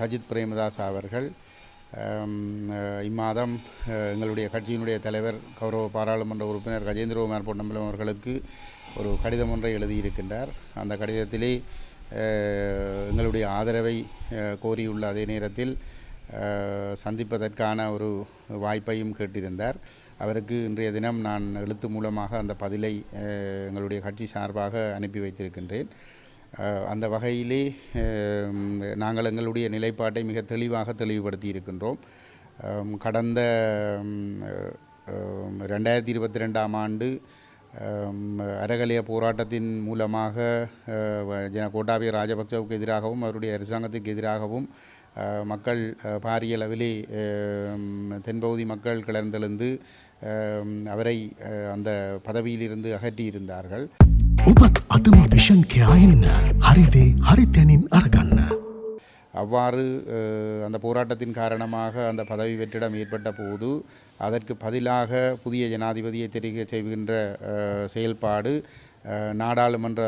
சஜித் பிரேமதாஸ் அவர்கள் இம்மாதம் எங்களுடைய கட்சியினுடைய தலைவர் கௌரவ பாராளுமன்ற உறுப்பினர் கஜேந்திரகுமார் பொன்னம்பலம் அவர்களுக்கு ஒரு கடிதம் ஒன்றை எழுதியிருக்கின்றார். அந்த கடிதத்திலே எங்களுடைய ஆதரவை கோரியுள்ள அதே நேரத்தில் சந்திப்பதற்கான ஒரு வாய்ப்பையும் கேட்டிருந்தார். அவருக்கு இன்றைய தினம் நான் எழுத்து மூலமாக அந்த பதிலை எங்களுடைய கட்சி சார்பாக அனுப்பி வைத்திருக்கின்றேன். அந்த வகையிலே நாங்கள் எங்களுடைய நிலைப்பாட்டை மிக தெளிவாக தெளிவுபடுத்தி இருக்கின்றோம். கடந்த ரெண்டாயிரத்தி இருபத்தி ரெண்டாம் ஆண்டு அஹ், அறகலைய போராட்டத்தின் மூலமாக ஜன கோட்டாபய ராஜபக்சவுக்கு எதிராகவும் அவருடைய அரசாங்கத்துக்கு எதிராகவும் மக்கள் பாரிய அளவிலே தென்பகுதி மக்கள் கிளர்ந்தெழுந்து அவரை அந்த பதவியிலிருந்து அகற்றியிருந்தார்கள். ඔබත් අදම විෂන් කයා එන්න හරිදේ හරිතැනින් අරගන්න. அவ்வாறு அஹ், அந்த போராட்டத்தின் காரணமாக அந்த பதவி வெற்றிடம் ஏற்பட்ட போது அதற்கு பதிலாக புதிய ஜனாதிபதியை தெரிவிக்க செய்கின்ற செயல்பாடு நாடாளுமன்ற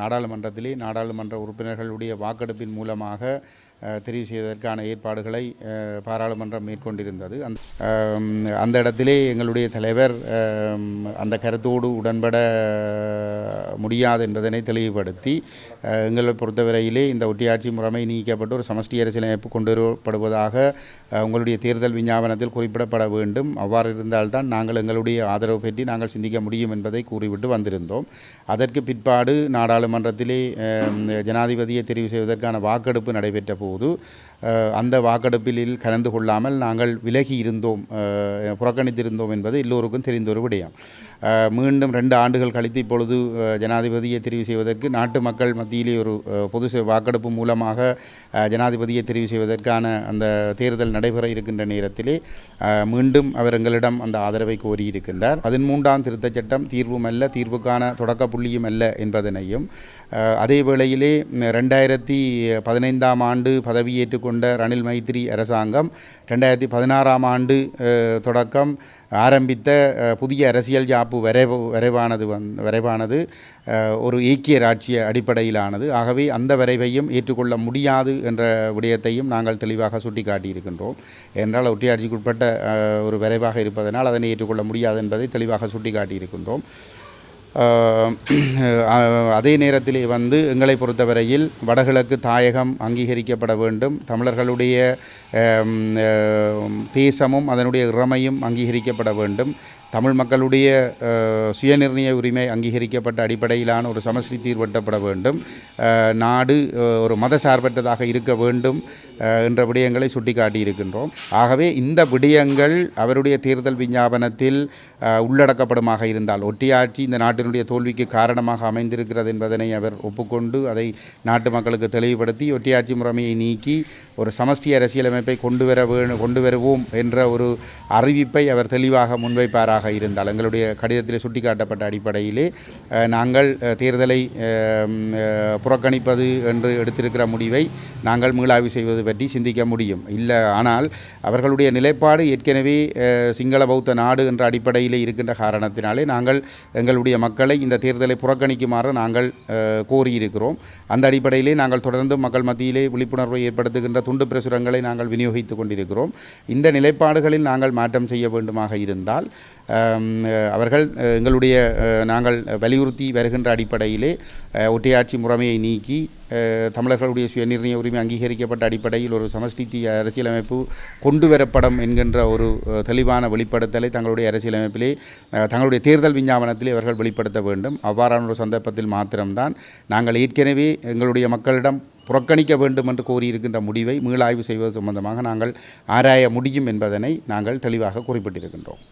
நாடாளுமன்றத்திலே நாடாளுமன்ற உறுப்பினர்களுடைய வாக்கெடுப்பின் மூலமாக தெரிவு செய்வதற்கான ஏற்பாடுகளை பாராளுமன்றம் மேற்கொண்டிருந்தது. அந்த அந்த இடத்திலே எங்களுடைய தலைவர் அந்த கருத்தோடு உடன்பட முடியாது என்பதனை தெளிவுபடுத்தி எங்களை பொறுத்தவரையிலே இந்த ஒட்டியாட்சி முறைமை நீக்கப்பட்டு ஒரு சமஷ்டி அரசியலமைப்பு கொண்டு வரப்படுவதாக உங்களுடைய தேர்தல் விஞ்ஞாபனத்தில் குறிப்பிடப்பட வேண்டும். அவ்வாறு இருந்தால்தான் நாங்கள் எங்களுடைய ஆதரவு பற்றி நாங்கள் சிந்திக்க முடியும் என்பதை கூறிவிட்டு வந்திருந்தோம். அதற்கு பிற்பாடு நாடாளுமன்றத்திலே ஜனாதிபதியை தெரிவு செய்வதற்கான வாக்கெடுப்பு நடைபெற்ற போது அந்த வாக்கெடுப்பில் கலந்து கொள்ளாமல் நாங்கள் விலகி இருந்தோம் புறக்கணித்திருந்தோம் என்பது எல்லோருக்கும் தெரிந்த ஒரு விடயம். மீண்டும் ரெண்டு ஆண்டுகள் கழித்து இப்பொழுது ஜனாதிபதியை தெரிவு செய்வதற்கு நாட்டு மக்கள் மத்தியிலே ஒரு பொது வாக்கெடுப்பு மூலமாக ஜனாதிபதியை தெரிவு செய்வதற்கான அந்த தேர்தல் நடைபெற இருக்கின்ற நேரத்திலே மீண்டும் அவர் எங்களிடம் அந்த ஆதரவை கோரியிருக்கின்றார். பதிமூன்றாம் திருத்தச் சட்டம் தீர்வும் அல்ல தீர்வுக்கான தொடக்க புள்ளியும் அல்ல என்பதனையும் அதே வேளையிலே ரெண்டாயிரத்தி பதினைந்தாம் ஆண்டு பதவியேற்றுக் கொண்ட ரணில் மைத்ரி அரசாங்கம் ரெண்டாயிரத்தி பதினாறாம் ஆண்டு தொடக்கம் ஆரம்பித்த புதிய அரசியல் ஜாப்பு வரைவு வரைவானது வந் வரைவானது ஒரு ஏக்கிய ராட்சிய அடிப்படையிலானது. ஆகவே அந்த வரைவையும் ஏற்றுக்கொள்ள முடியாது என்ற விடயத்தையும் நாங்கள் தெளிவாக சுட்டிக்காட்டியிருக்கின்றோம். என்றால் ஒட்டியாட்சிக்குட்பட்ட ஒரு வரைவாக இருப்பதனால் அதனை ஏற்றுக்கொள்ள முடியாது என்பதை தெளிவாக சுட்டிக்காட்டியிருக்கின்றோம். அதே நேரத்திலே வந்து எங்களை பொறுத்தவரையில் வடகிழக்கு தாயகம் அங்கீகரிக்கப்பட வேண்டும். தமிழர்களுடைய தேசமும் அதனுடைய இறமையும் அங்கீகரிக்கப்பட வேண்டும். தமிழ் மக்களுடைய சுயநிர்ணய உரிமை அங்கீகரிக்கப்பட்ட அடிப்படையிலான ஒரு சமஸ்டி தீர்வட்டப்பட வேண்டும். நாடு ஒரு மத சார்பற்றதாக இருக்க வேண்டும் என்ற விடயங்களை சுட்டிக்காட்டியிருக்கின்றோம். ஆகவே இந்த விடயங்கள் அவருடைய தேர்தல் விஞ்ஞாபனத்தில் உள்ளடக்கப்படமாக உள்ளடக்கப்படுமாக இருந்தால் ஒட்டியாட்சி இந்த நாட்டினுடைய தோல்விக்கு காரணமாக அமைந்திருக்கிறது என்பதனை அவர் ஒப்புக்கொண்டு அதை நாட்டு மக்களுக்கு தெளிவுபடுத்தி ஒட்டியாட்சி முறைமையை நீக்கி ஒரு சமஷ்டி அரசியலமைப்பை கொண்டு வர கொண்டு வருவோம் என்ற ஒரு அறிவிப்பை அவர் தெளிவாக முன்வைப்பாராக இருந்தால் எங்களுடைய கடிதத்தில் சுட்டிக்காட்டப்பட்ட அடிப்படையிலே நாங்கள் தேர்தலை புறக்கணிப்பது என்று எடுத்திருக்கிற முடிவை நாங்கள் மீளாய்வு செய்வது பற்றி சிந்திக்க முடியும். இல்லை ஆனால் அவர்களுடைய நிலைப்பாடு ஏற்கனவே சிங்கள பௌத்த நாடு என்ற அடிப்படையிலே இருக்கின்ற காரணத்தினாலே நாங்கள் எங்களுடைய மக்களை இந்த தேர்தலை புறக்கணிக்குமாறு நாங்கள் கோரியிருக்கிறோம். அந்த அடிப்படையிலே நாங்கள் தொடர்ந்து மக்கள் மத்தியிலே விழிப்புணர்வை ஏற்படுத்துகின்ற துண்டு பிரசுரங்களை நாங்கள் விநியோகித்துக் கொண்டிருக்கிறோம். இந்த நிலைப்பாடுகளில் நாங்கள் மாற்றம் செய்ய வேண்டுமாக இருந்தால் அவர்கள் எங்களுடைய நாங்கள் வலியுறுத்தி வருகின்ற அடிப்படையிலே அஹ், ஒற்றையாட்சி முறைமையை நீக்கி தமிழர்களுடைய சுயநிர்ணய உரிமை அங்கீகரிக்கப்பட்ட அடிப்படையில் ஒரு சமஷ்டி அரசியலமைப்பு கொண்டு வரப்படும் என்கின்ற ஒரு தெளிவான வெளிப்படுத்தலை தங்களுடைய அரசியலமைப்பிலே தங்களுடைய தேர்தல் விஞ்ஞாபனத்திலே அவர்கள் வெளிப்படுத்த வேண்டும். அவ்வாறான ஒரு சந்தர்ப்பத்தில் மாத்திரம்தான் நாங்கள் ஏற்கனவே எங்களுடைய மக்களிடம் புறக்கணிக்க வேண்டும் என்று கோரியிருக்கின்ற முடிவை மீளாய்வு செய்வது சம்பந்தமாக நாங்கள் ஆராய முடியும் என்பதனை நாங்கள் தெளிவாக குறிப்பிட்டிருக்கின்றோம்.